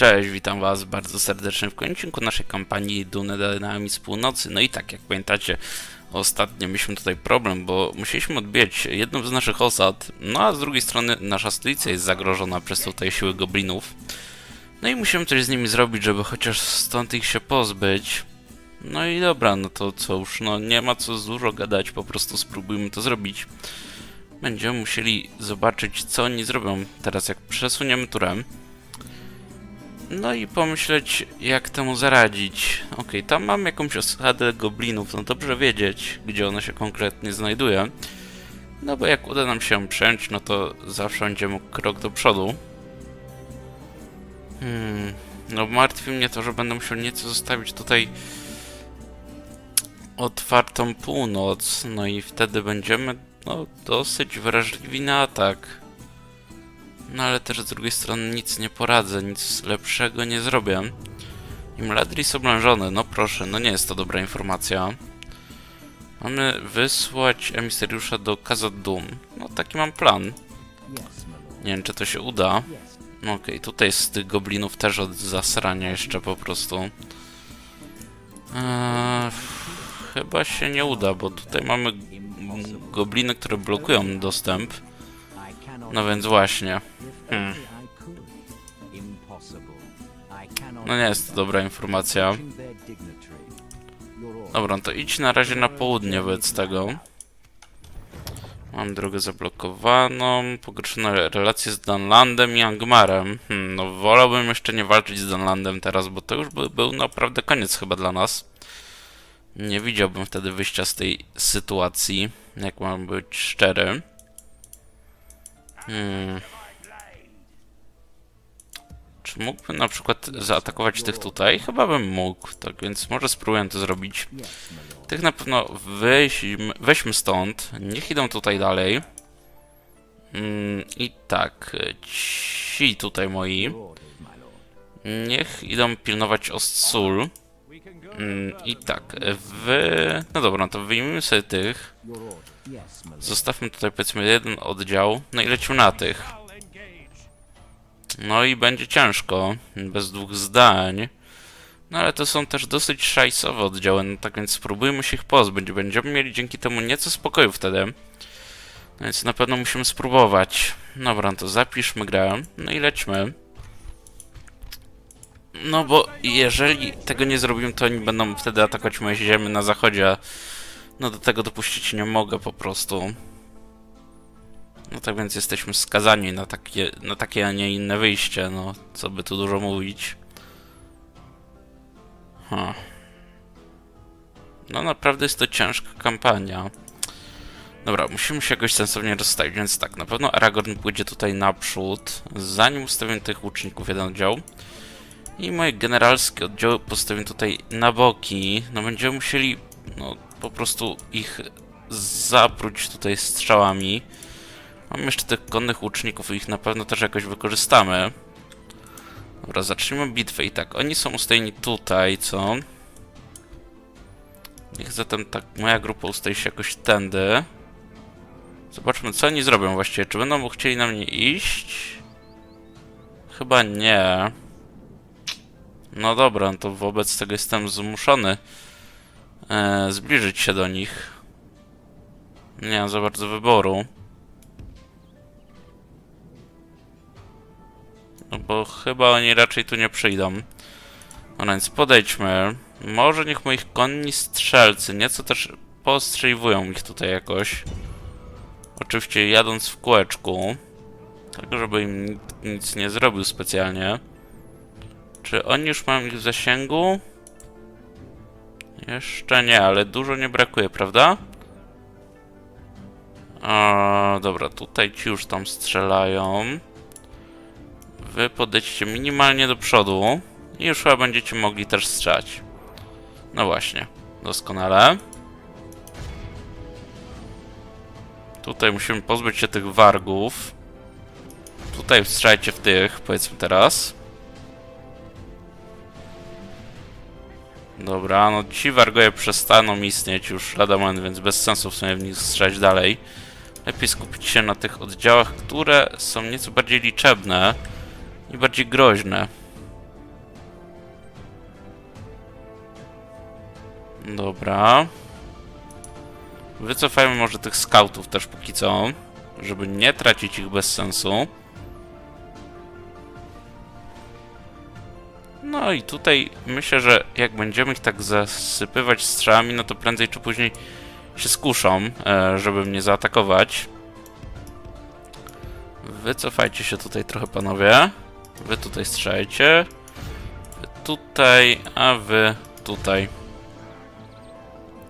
Cześć, witam was bardzo serdecznie w końcinku naszej kampanii Dune z północy. No i tak, jak pamiętacie, ostatnio mieliśmy tutaj problem, bo musieliśmy odbijać jedną z naszych osad, no a z drugiej strony nasza stolica jest zagrożona przez tutaj siły goblinów. No i musimy coś z nimi zrobić, żeby chociaż stąd ich się pozbyć. No i dobra, no to już, no nie ma co dużo gadać, po prostu spróbujmy to zrobić. Będziemy musieli zobaczyć, co oni zrobią teraz, jak przesuniemy turem. No i pomyśleć, jak temu zaradzić. Okej, tam mam jakąś osadę goblinów, no dobrze wiedzieć, gdzie ona się konkretnie znajduje. No bo jak uda nam się ją przejąć, no to zawsze będziemy krok do przodu. Hmm, no martwi mnie to, że będę musiał nieco zostawić tutaj otwartą północ, no i wtedy będziemy, no, dosyć wrażliwi na atak. No ale też z drugiej strony nic nie poradzę, nic lepszego nie zrobię. I Mladris oblężony, no proszę, no nie jest to dobra informacja. Mamy wysłać emisariusza do Kazad-Dum. No taki mam plan. Nie wiem, czy to się uda. No okej, tutaj jest z tych goblinów też od zasrania jeszcze po prostu. Eee, chyba się nie uda, bo tutaj mamy gobliny, które blokują dostęp. No więc właśnie. Hmm. No nie jest to dobra informacja. Dobra, no to idź na razie na południe wobec tego. Mam drogę zablokowaną, pogorszone relacje z Dunlandem i Angmarem. Hmm, no wolałbym jeszcze nie walczyć z Dunlandem teraz, bo to już by, był naprawdę koniec chyba dla nas. Nie widziałbym wtedy wyjścia z tej sytuacji, jak mam być szczery. Hmm. Czy mógłbym na przykład zaatakować tych tutaj? Chyba bym mógł, tak więc może spróbuję to zrobić. Tych na pewno weźmy, weźmy stąd, niech idą tutaj dalej. Mm, I tak, ci tutaj moi, niech idą pilnować Ostsul. Mm, I tak, wy... No dobra, to wyjmijmy sobie tych. Zostawmy tutaj powiedzmy jeden oddział, no i lecimy na tych. No i będzie ciężko, bez dwóch zdań. No ale to są też dosyć szajsowe oddziały, no tak więc spróbujmy się ich pozbyć. Będziemy mieli dzięki temu nieco spokoju wtedy. No więc na pewno musimy spróbować. Dobra, no to zapiszmy grę, no i lećmy. No bo jeżeli tego nie zrobimy, to oni będą wtedy atakować moje ziemię na zachodzie. No do tego dopuścić nie mogę po prostu. No tak więc jesteśmy skazani na takie, na takie a nie inne wyjście, no co by tu dużo mówić. Huh. No naprawdę jest to ciężka kampania. Dobra, musimy się jakoś sensownie rozstawić, więc tak, na pewno Aragorn pójdzie tutaj naprzód, zanim ustawię tych łuczników jeden oddział. I moje generalskie oddziały postawię tutaj na boki. No będziemy musieli, no po prostu ich zapróć tutaj strzałami. Mam jeszcze tych konnych łuczników i ich na pewno też jakoś wykorzystamy. Dobra, zacznijmy bitwę. I tak, oni są ustawieni tutaj, co? Niech zatem tak moja grupa ustawi się jakoś tędy. Zobaczmy, co oni zrobią właściwie. Czy będą chcieli na mnie iść? Chyba nie. No dobra, no to wobec tego jestem zmuszony e, zbliżyć się do nich. Nie mam za bardzo wyboru. No bo chyba oni raczej tu nie przyjdą. No więc podejdźmy. Może niech moich konni strzelcy nieco też postrzeliwują ich tutaj jakoś. Oczywiście jadąc w kółeczku. Tak, żeby im nic nie zrobił specjalnie. Czy oni już mają ich w zasięgu? Jeszcze nie, ale dużo nie brakuje, prawda? Dobra, tutaj ci już tam strzelają. Wy podejdźcie minimalnie do przodu i już chyba będziecie mogli też strzelać. No właśnie, doskonale. Tutaj musimy pozbyć się tych wargów. Tutaj strzelajcie w tych, powiedzmy teraz. Dobra, no ci wargoje przestaną istnieć już lada moment, więc bez sensu w sumie w nich strzelać dalej. Lepiej skupić się na tych oddziałach, które są nieco bardziej liczebne i bardziej groźne. Dobra. Wycofajmy może tych skautów też póki co, żeby nie tracić ich bez sensu. No i tutaj myślę, że jak będziemy ich tak zasypywać strzałami, no to prędzej czy później się skuszą, e, żeby mnie zaatakować. Wycofajcie się tutaj trochę, panowie. Wy tutaj strzelajcie. Wy tutaj, a wy tutaj.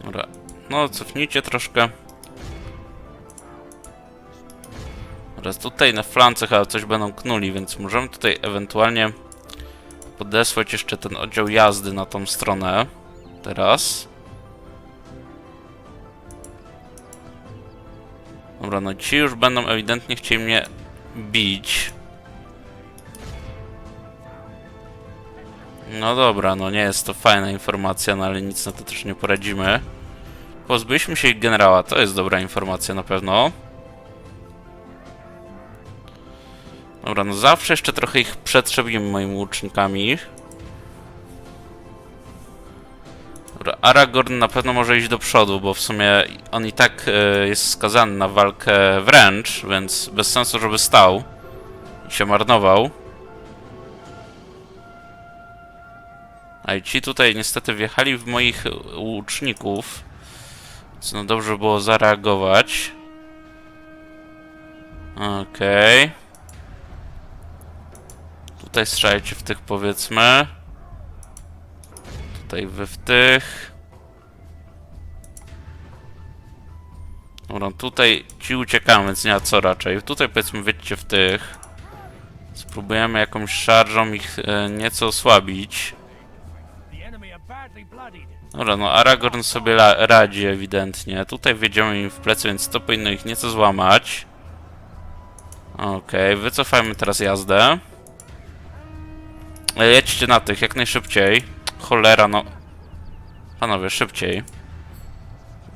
Dobra. No, cofnijcie troszkę. Oraz tutaj na flance chyba coś będą knuli, więc możemy tutaj ewentualnie podesłać jeszcze ten oddział jazdy na tą stronę. Teraz. Dobra, no ci już będą ewidentnie chcieli mnie bić. No dobra, no nie jest to fajna informacja, no ale nic na to też nie poradzimy. Pozbyliśmy się ich generała, to jest dobra informacja na pewno. Dobra, no zawsze jeszcze trochę ich przetrzebimy moimi łucznikami. Dobra, Aragorn na pewno może iść do przodu, bo w sumie on i tak e, jest skazany na walkę wręcz, więc bez sensu, żeby stał i się marnował. A i ci tutaj niestety wjechali w moich łuczników, co no dobrze było zareagować. Okej. Tutaj strzelajcie w tych powiedzmy. Tutaj wy w tych. Dobra, tutaj ci uciekamy, więc nie ma co raczej. Tutaj powiedzmy wyjdźcie w tych. Spróbujemy jakąś szarżą ich e, nieco osłabić. Dobra, no Aragorn sobie radzi ewidentnie. Tutaj wjedziemy im w plecy, więc to powinno ich nieco złamać. Okej, wycofajmy teraz jazdę. E, Jedźcie na tych jak najszybciej. Cholera, no. Panowie, szybciej.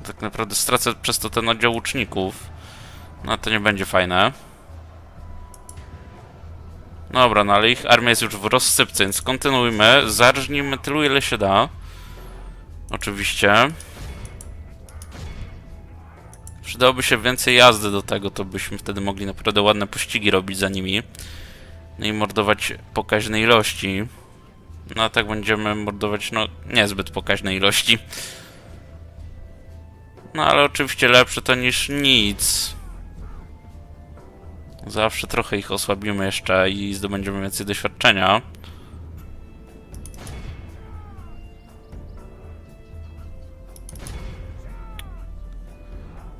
Tak naprawdę stracę przez to ten oddział łuczników. No to nie będzie fajne. Dobra, no ale ich armia jest już w rozsypce, więc kontynuujmy. Zarżnijmy tylu ile się da. Oczywiście. Przydałoby się więcej jazdy do tego, to byśmy wtedy mogli naprawdę ładne pościgi robić za nimi. No i mordować pokaźne ilości. No a tak będziemy mordować, no, niezbyt pokaźne ilości. No ale oczywiście lepsze to niż nic. Zawsze trochę ich osłabimy jeszcze i zdobędziemy więcej doświadczenia.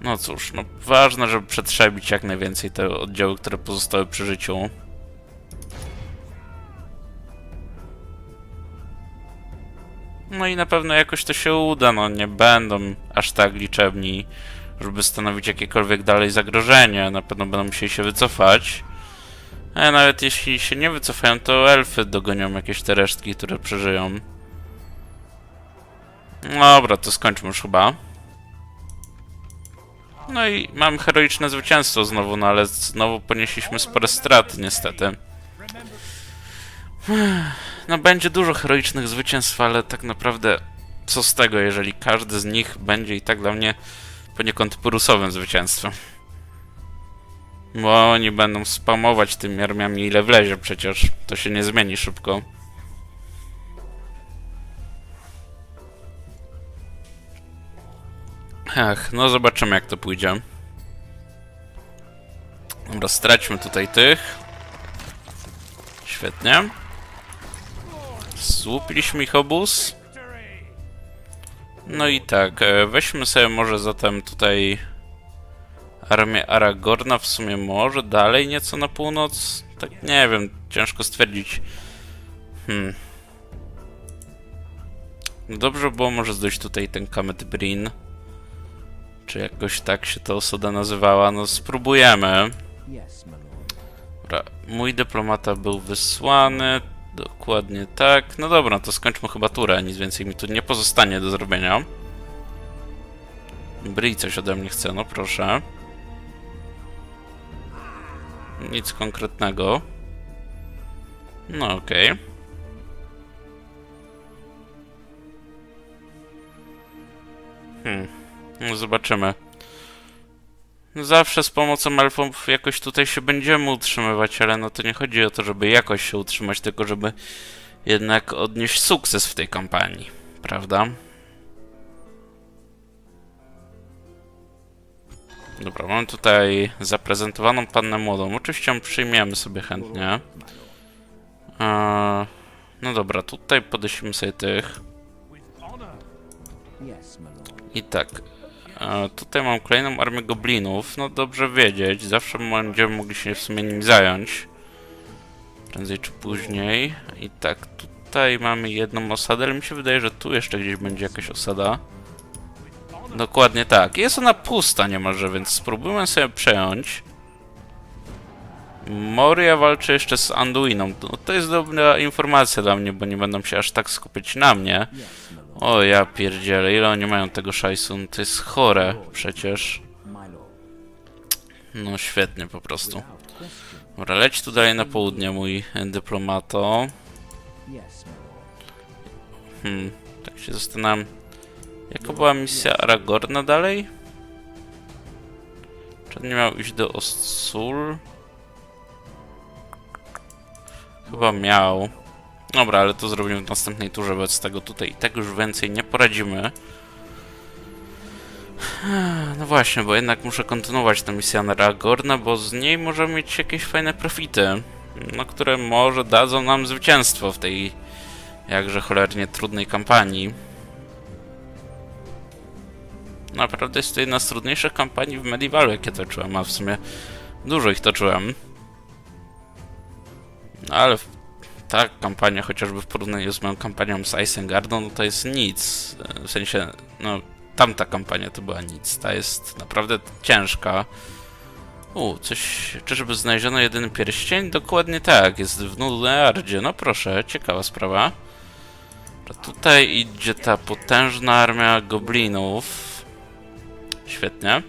No cóż, no ważne, żeby przetrzebić jak najwięcej te oddziały, które pozostały przy życiu. No i na pewno jakoś to się uda, no nie będą aż tak liczebni, żeby stanowić jakiekolwiek dalej zagrożenie. Na pewno będą musieli się wycofać. A nawet jeśli się nie wycofają, to elfy dogonią jakieś te resztki, które przeżyją. Dobra, to skończmy już chyba. No i mamy heroiczne zwycięstwo znowu, no ale znowu ponieśliśmy spore straty niestety. No będzie dużo heroicznych zwycięstw, ale tak naprawdę co z tego, jeżeli każdy z nich będzie i tak dla mnie poniekąd pyrusowym zwycięstwem. Bo oni będą spamować tymi armiami ile wlezie przecież. To się nie zmieni szybko. Ach, no zobaczymy jak to pójdzie. Dobra, straćmy tutaj tych. Świetnie. Złupiliśmy ich obóz. No i tak, e, weźmy sobie może zatem tutaj armię Aragorna, w sumie może dalej nieco na północ? Tak nie wiem, ciężko stwierdzić. Hmm. No Dobrze było może zdać tutaj ten Kamet Brin. Czy jakoś tak się ta osada nazywała? No spróbujemy. Dobra, mój dyplomata był wysłany. Dokładnie tak. No dobra, to skończmy chyba turę. Nic więcej mi tu nie pozostanie do zrobienia. Bri coś ode mnie chce, no proszę. Nic konkretnego. No okej. Hmm. No zobaczymy. Zawsze z pomocą elfów jakoś tutaj się będziemy utrzymywać, ale no to nie chodzi o to, żeby jakoś się utrzymać, tylko żeby jednak odnieść sukces w tej kampanii, prawda? Dobra, mam tutaj zaprezentowaną pannę młodą. Oczywiście ją przyjmiemy sobie chętnie. Eee, no dobra, tutaj podesimy sobie tych. I tak. Tutaj mam kolejną armię goblinów. No dobrze wiedzieć. Zawsze będziemy mogli się w sumie nim zająć. Prędzej czy później. I tak, tutaj mamy jedną osadę, ale mi się wydaje, że tu jeszcze gdzieś będzie jakaś osada. Dokładnie tak. Jest ona pusta niemalże, więc spróbujmy sobie przejąć. Moria walczy jeszcze z Anduiną. No, to jest dobra informacja dla mnie, bo nie będą się aż tak skupić na mnie. O ja pierdzielę, ile oni mają tego szajsu? To jest chore przecież. No świetnie po prostu. Dobra, leć tu dalej na południe, mój dyplomato. Hmm, tak się zastanawiam. Jaka była misja Aragorna dalej? Czy on nie miał iść do Ossul? Chyba miał. Dobra, ale to zrobimy w następnej turze, bez tego tutaj i tak już więcej nie poradzimy. No właśnie, bo jednak muszę kontynuować tę misję Aragorna, bo z niej możemy mieć jakieś fajne profity, no które może dadzą nam zwycięstwo w tej jakże cholernie trudnej kampanii. Naprawdę jest to jedna z trudniejszych kampanii w Medievalu, jakie toczyłem, a w sumie dużo ich toczyłem. No ale ta kampania, chociażby w porównaniu z moją kampanią z Isengardą, no to jest nic. W sensie, no, tamta kampania to była nic. Ta jest naprawdę ciężka. U, coś... Czyżby znaleziono jedyny pierścień? Dokładnie tak, jest w Nuleardzie. No proszę, ciekawa sprawa. Dobra, Tutaj idzie ta potężna armia goblinów. Świetnie.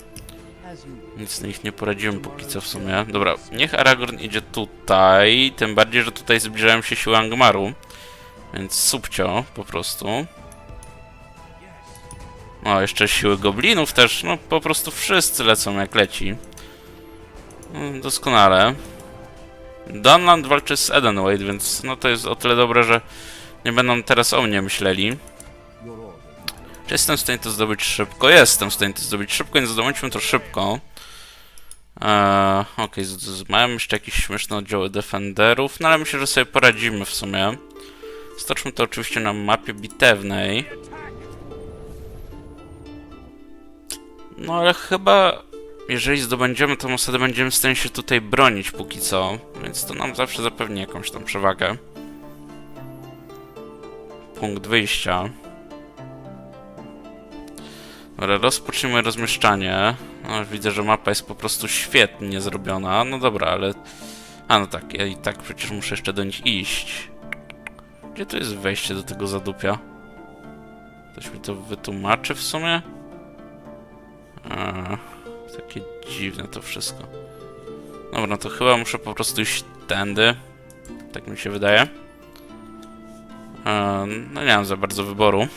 Nic z nich nie poradzimy póki co w sumie. Dobra, niech Aragorn idzie tutaj. Tym bardziej, że tutaj zbliżają się siły Angmaru. Więc subcio po prostu. O, jeszcze siły goblinów też. No po prostu wszyscy lecą jak leci. No, doskonale. Dunland walczy z Edenwade, więc no to jest o tyle dobre, że nie będą teraz o mnie myśleli. Czy jestem w stanie to zdobyć szybko? Jestem w stanie to zdobyć szybko, więc zdobądźmy to szybko. Eee, Okej, z- mają jeszcze jakieś śmieszne oddziały defenderów, no ale myślę, że sobie poradzimy w sumie. Stoczmy to oczywiście na mapie bitewnej. No ale chyba, jeżeli zdobędziemy tą osadę, będziemy w stanie się tutaj bronić póki co, więc to nam zawsze zapewni jakąś tam przewagę. Punkt wyjścia. Dobra, rozpocznijmy rozmieszczanie. No, widzę, że mapa jest po prostu świetnie zrobiona. No dobra, ale... A no tak, ja i tak przecież muszę jeszcze do nich iść. Gdzie tu jest wejście do tego zadupia? Ktoś mi to wytłumaczy w sumie? A, takie dziwne to wszystko. Dobra, no to chyba muszę po prostu iść tędy. Tak mi się wydaje. E, no nie mam za bardzo wyboru.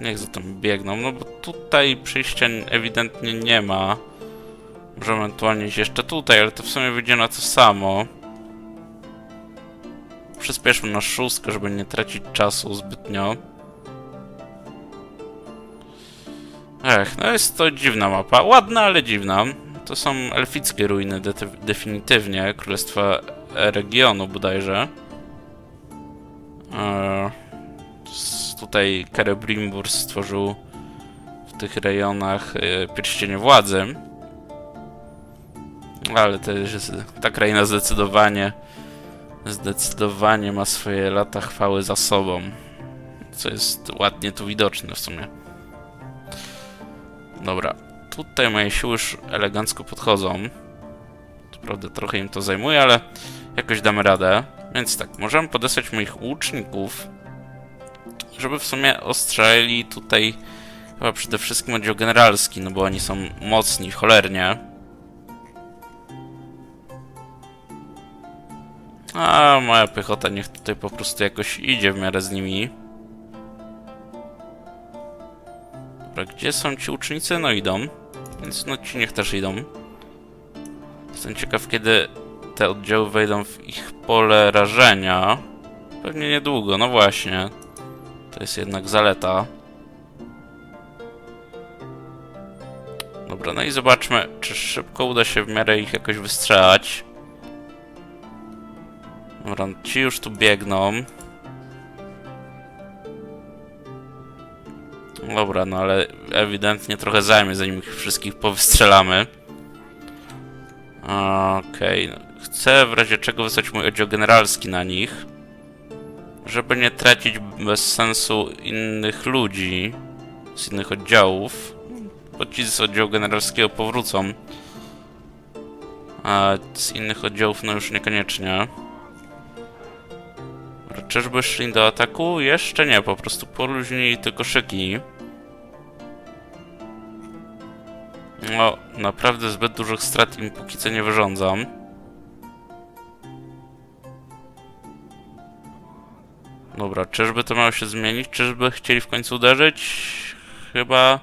Niech za tym biegną, no bo tutaj przyjścia ewidentnie nie ma. Może ewentualnie iść jeszcze tutaj, ale to w sumie wyjdzie na to samo. Przyspieszmy na szóstkę, żeby nie tracić czasu zbytnio. Ech, no jest to dziwna mapa. Ładna, ale dziwna. To są elfickie ruiny de definitywnie, Królestwa Regionu bodajże. Eee, tutaj Celebrimbor stworzył w tych rejonach e, pierścienie władzy. Ale jest, ta kraina zdecydowanie zdecydowanie ma swoje lata chwały za sobą. Co jest ładnie tu widoczne w sumie. Dobra, tutaj moje siły już elegancko podchodzą. Prawda trochę im to zajmuje, ale jakoś damy radę. Więc tak, możemy podesłać moich łuczników, żeby w sumie ostrzeli tutaj chyba przede wszystkim oddział generalski, no bo oni są mocni, cholernie. A moja piechota niech tutaj po prostu jakoś idzie w miarę z nimi. Dobra, gdzie są ci ucznicy? No idą. Więc no ci niech też idą. Jestem ciekaw, kiedy te oddziały wejdą w ich pole rażenia. Pewnie niedługo, no właśnie. To jest jednak zaleta. Dobra, no i zobaczmy, czy szybko uda się w miarę ich jakoś wystrzelać. Dobra, ci już tu biegną. Dobra, no ale ewidentnie trochę zajmie, zanim ich wszystkich powystrzelamy. Okej, no. chcę w razie czego wysłać mój oddział generalski na nich. Żeby nie tracić bez sensu innych ludzi z innych oddziałów. Bo ci z oddziału generalskiego powrócą. A z innych oddziałów no już niekoniecznie. Czyżby szli do ataku? Jeszcze nie, po prostu poluźnili tylko szyki. No, naprawdę zbyt dużych strat im póki co nie wyrządzam. Dobra, czyżby to miało się zmienić? Czyżby chcieli w końcu uderzyć? Chyba...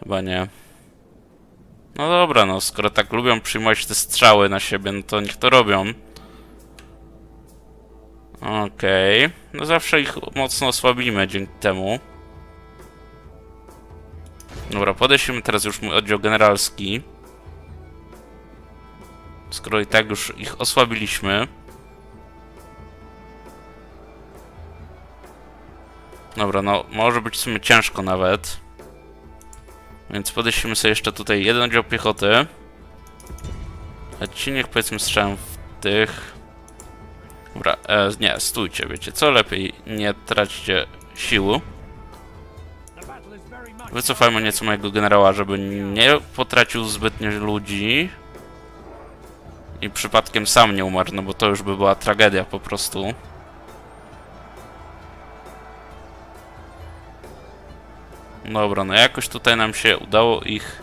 Chyba nie. No dobra, no skoro tak lubią przyjmować te strzały na siebie, no to niech to robią. Okej. No zawsze ich mocno osłabimy dzięki temu. Dobra, podeślimy teraz już mój oddział generalski. Skoro i tak już ich osłabiliśmy. Dobra, no może być w sumie ciężko nawet. Więc podeślimy sobie jeszcze tutaj jeden oddział piechoty. A ci niech powiedzmy strzelają w tych. Dobra, e, nie, stójcie, wiecie co? Lepiej nie traćcie sił. Wycofajmy nieco mojego generała, żeby nie potracił zbytnio ludzi. I przypadkiem sam nie umarł, no bo to już by była tragedia po prostu. Dobra, no jakoś tutaj nam się udało ich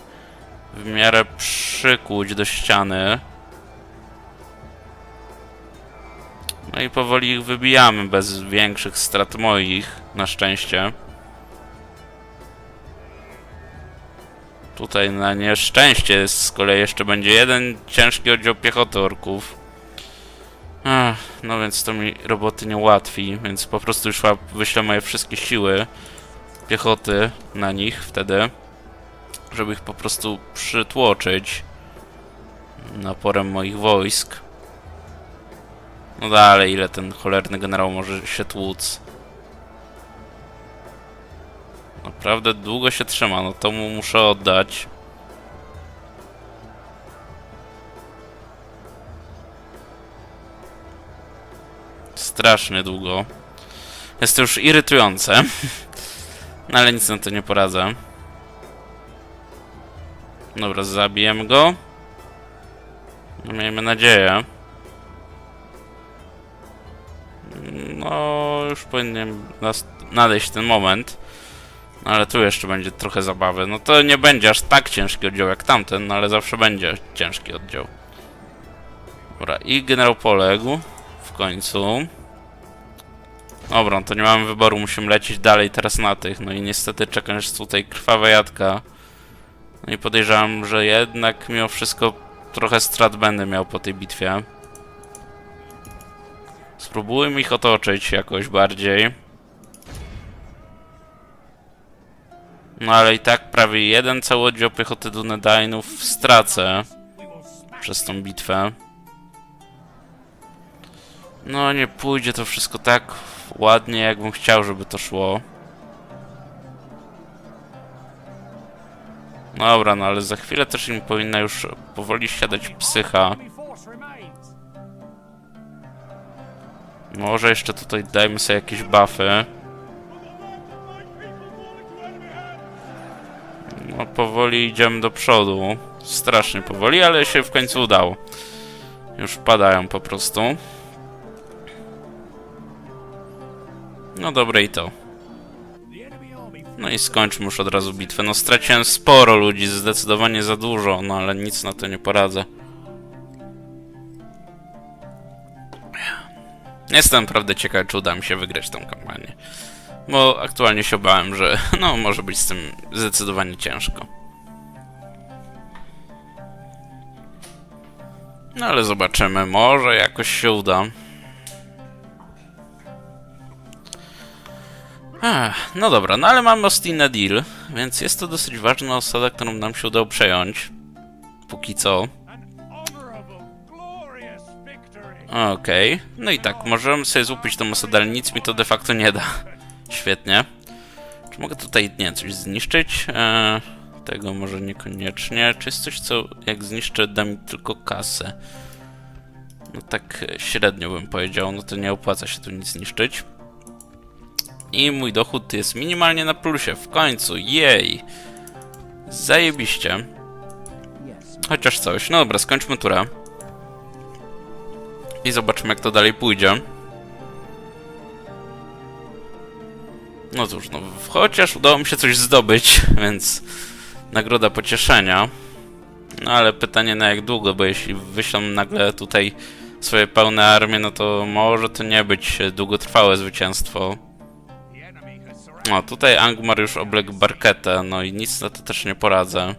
w miarę przykuć do ściany. No i powoli ich wybijamy bez większych strat moich, na szczęście. Tutaj na nieszczęście z kolei jeszcze będzie jeden ciężki oddział piechoty orków. Ach, no więc to mi roboty nie ułatwi, więc po prostu już wyślę moje wszystkie siły piechoty na nich wtedy, żeby ich po prostu przytłoczyć naporem moich wojsk. No dalej, ile ten cholerny generał może się tłuc. Naprawdę długo się trzyma, no to mu muszę oddać. Strasznie długo. Jest to już irytujące. No ale nic na to nie poradzę. Dobra, zabijemy go. No, miejmy nadzieję. No, już powinien nas nadejść ten moment. No, ale tu jeszcze będzie trochę zabawy. No to nie będzie aż tak ciężki oddział jak tamten, no ale zawsze będzie ciężki oddział. Dobra, i generał poległ w końcu. Dobra, to nie mamy wyboru, musimy lecieć dalej teraz na tych. No i niestety czeka nas tutaj krwawa jadka. No i podejrzewam, że jednak mimo wszystko trochę strat będę miał po tej bitwie. Spróbujmy ich otoczyć jakoś bardziej. No ale i tak prawie jeden cały oddział piechoty Dunedainów stracę przez tą bitwę. No nie pójdzie to wszystko tak ładnie, jakbym chciał, żeby to szło. Dobra, no ale za chwilę też im powinna już powoli siadać psycha. Może jeszcze tutaj dajmy sobie jakieś buffy. No powoli idziemy do przodu. Strasznie powoli, ale się w końcu udało. Już padają po prostu. No dobre i to. No i skończmy już od razu bitwę. No straciłem sporo ludzi, zdecydowanie za dużo, no ale nic na to nie poradzę. Jestem naprawdę ciekawy, czy uda mi się wygrać tą kampanię. Bo aktualnie się bałem, że no może być z tym zdecydowanie ciężko. No ale zobaczymy, może jakoś się uda. Ech, no dobra, no ale mamy Ostinę Deal, więc jest to dosyć ważna osada, którą nam się udało przejąć. Póki co. Okej, no i tak, możemy sobie złupić tą osadę, ale nic mi to de facto nie da. Świetnie. Czy mogę tutaj, nie coś zniszczyć? Eee, tego może niekoniecznie. Czy jest coś, co jak zniszczę, da mi tylko kasę? No tak średnio bym powiedział, no to nie opłaca się tu nic niszczyć. I mój dochód jest minimalnie na plusie, w końcu, jej! Zajebiście. Chociaż coś. No dobra, skończmy turę. I zobaczymy, jak to dalej pójdzie. No cóż, no, chociaż udało mi się coś zdobyć, więc nagroda pocieszenia. No ale pytanie na jak długo, bo jeśli wyślą nagle tutaj swoje pełne armie, no to może to nie być długotrwałe zwycięstwo. No, tutaj Angmar już obległ Barketę, no i nic na to też nie poradzę.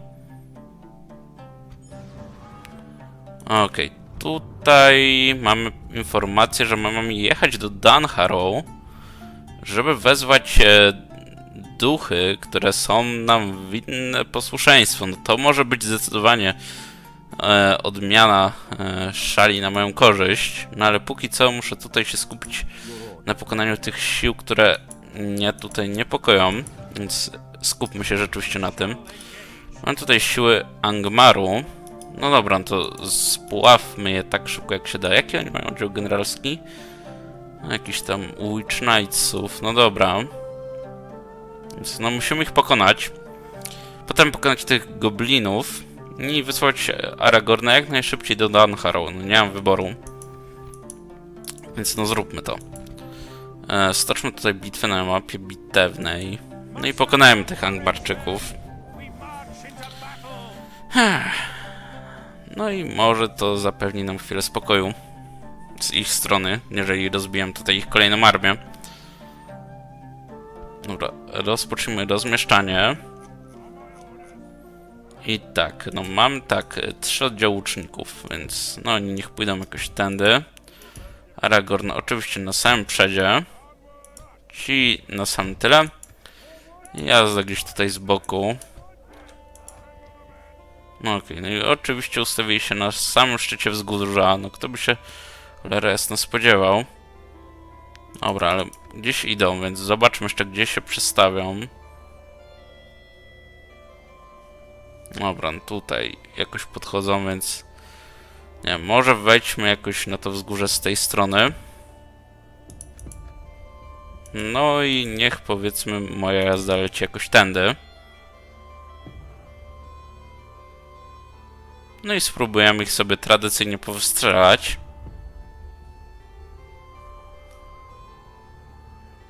Okej, tutaj mamy informację, że my mamy jechać do Dunharrow, żeby wezwać e, duchy, które są nam winne posłuszeństwo. No to może być zdecydowanie e, odmiana e, szali na moją korzyść, no ale póki co muszę tutaj się skupić na pokonaniu tych sił, które mnie tutaj niepokoją, więc skupmy się rzeczywiście na tym. Mam tutaj siły Angmaru. No dobra, to spławmy je tak szybko jak się da. Jaki oni mają oddział generalski? No, Jakiś tam Witch Knightsów, no dobra. Więc no musimy ich pokonać. Potem pokonać tych goblinów i wysłać Aragorna jak najszybciej do Dunharrow. No nie mam wyboru. Więc no zróbmy to. E, stoczmy tutaj bitwę na mapie bitewnej. No i pokonajmy tych battle. No i może to zapewni nam chwilę spokoju z ich strony, jeżeli rozbiję tutaj ich kolejną armię. Dobra, rozpocznijmy rozmieszczanie. I tak, no mam tak, trzy oddziały łuczników, więc no niech pójdą jakoś tędy. Aragorn oczywiście na samym przedzie. Ci na samym tyle. Ja gdzieś tutaj z boku. No okej, no i oczywiście ustawili się na samym szczycie wzgórza, no kto by się cholera jasno spodziewał. Dobra, ale gdzieś idą, więc zobaczmy jeszcze gdzie się przestawią. Dobra, no tutaj jakoś podchodzą, więc nie może wejdźmy jakoś na to wzgórze z tej strony. No i niech powiedzmy moja jazda leci jakoś tędy. No i spróbujemy ich sobie tradycyjnie powstrzelać.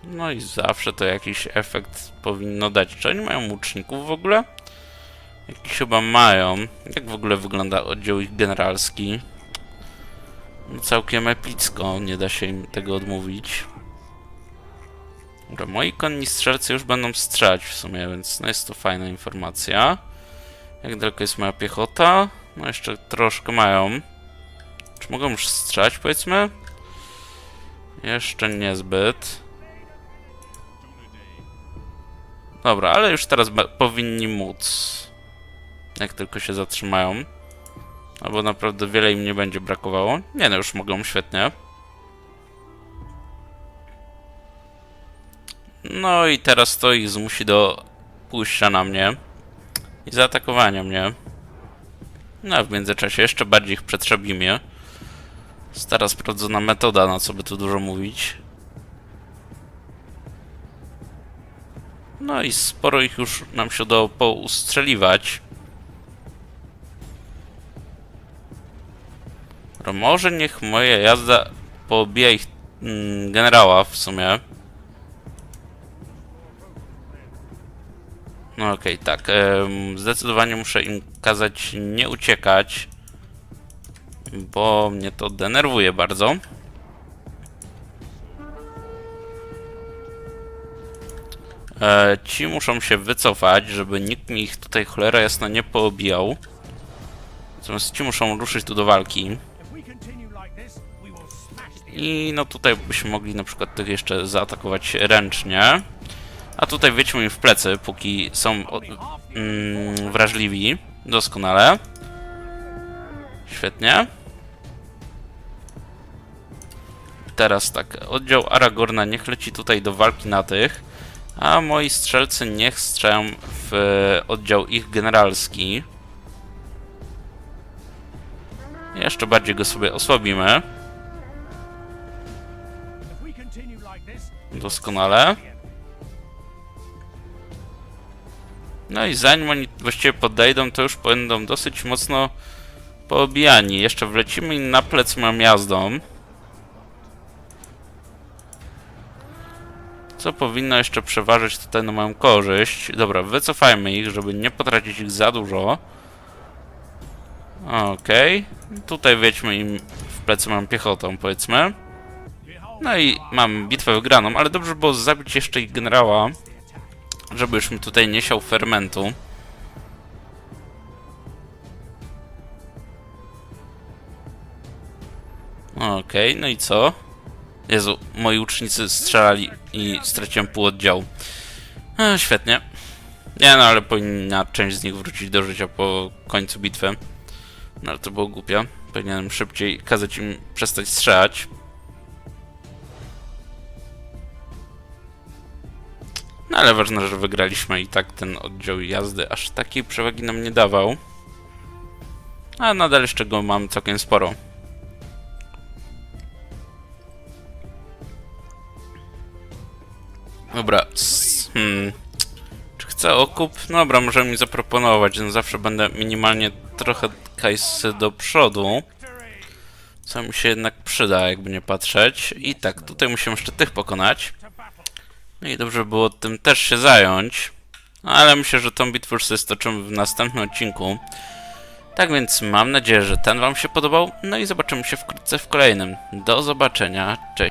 No i zawsze to jakiś efekt powinno dać. Czy oni mają łuczników w ogóle? Jakiś chyba mają. Jak w ogóle wygląda oddział ich generalski? No całkiem epicko, nie da się im tego odmówić. Dobra, moi konni strzelcy już będą strzelać w sumie, więc no jest to fajna informacja. Jak daleko jest moja piechota? No jeszcze troszkę mają. Czy mogą już strzelać, powiedzmy? Jeszcze niezbyt. Dobra, ale już teraz powinni móc. Jak tylko się zatrzymają. Albo naprawdę wiele im nie będzie brakowało. Nie no, już mogą, świetnie. No i teraz to ich zmusi do pójścia na mnie i zaatakowania mnie. No a w międzyczasie jeszcze bardziej ich przetrzebimy. Stara sprawdzona metoda, na co by tu dużo mówić. No i sporo ich już nam się udało poustrzeliwać. Może niech moja jazda pobija ich mm, generała w sumie. No okej, tak. em, zdecydowanie muszę im kazać nie uciekać, bo mnie to denerwuje bardzo. E, ci muszą się wycofać, żeby nikt mi ich tutaj cholera jasna nie poobijał. Natomiast ci muszą ruszyć tu do walki. I no tutaj byśmy mogli na przykład tych jeszcze zaatakować ręcznie. A tutaj wiedźmy im w plecy, póki są o, mm, wrażliwi. Doskonale. Świetnie. Teraz tak, oddział Aragorna niech leci tutaj do walki na tych, a moi strzelcy niech strzelają w oddział ich generalski. Jeszcze bardziej go sobie osłabimy. Doskonale. No i zanim oni właściwie podejdą, to już będą dosyć mocno poobijani. Jeszcze wlecimy im na plec moją jazdą. Co powinno jeszcze przeważyć tutaj na moją korzyść. Dobra, wycofajmy ich, żeby nie potracić ich za dużo. Okej. Tutaj wiedźmy im w plecy moją piechotą, powiedzmy. No i mam bitwę wygraną, ale dobrze było zabić jeszcze ich generała, żeby już mi tutaj nie siał fermentu. Okej, no i co? Jezu, moi ucznicy strzelali i straciłem pół oddziału. E, świetnie. Nie no, ale powinna część z nich wrócić do życia po końcu bitwy. No ale to było głupie. Powinienem szybciej kazać im przestać strzelać. No ale ważne, że wygraliśmy i tak ten oddział jazdy aż takiej przewagi nam nie dawał. A nadal jeszcze go mam całkiem sporo. Dobra, hmm. Czy chcę okup? No Dobra, może mi zaproponować, no zawsze będę minimalnie trochę kajsy do przodu. Co mi się jednak przyda, jakby nie patrzeć. I tak, tutaj musimy jeszcze tych pokonać. No i dobrze by było tym też się zająć. No, Ale myślę, że tą bitwę już sobie stoczymy w następnym odcinku. Tak więc mam nadzieję, że ten wam się podobał. No i zobaczymy się wkrótce w kolejnym. Do zobaczenia. Cześć.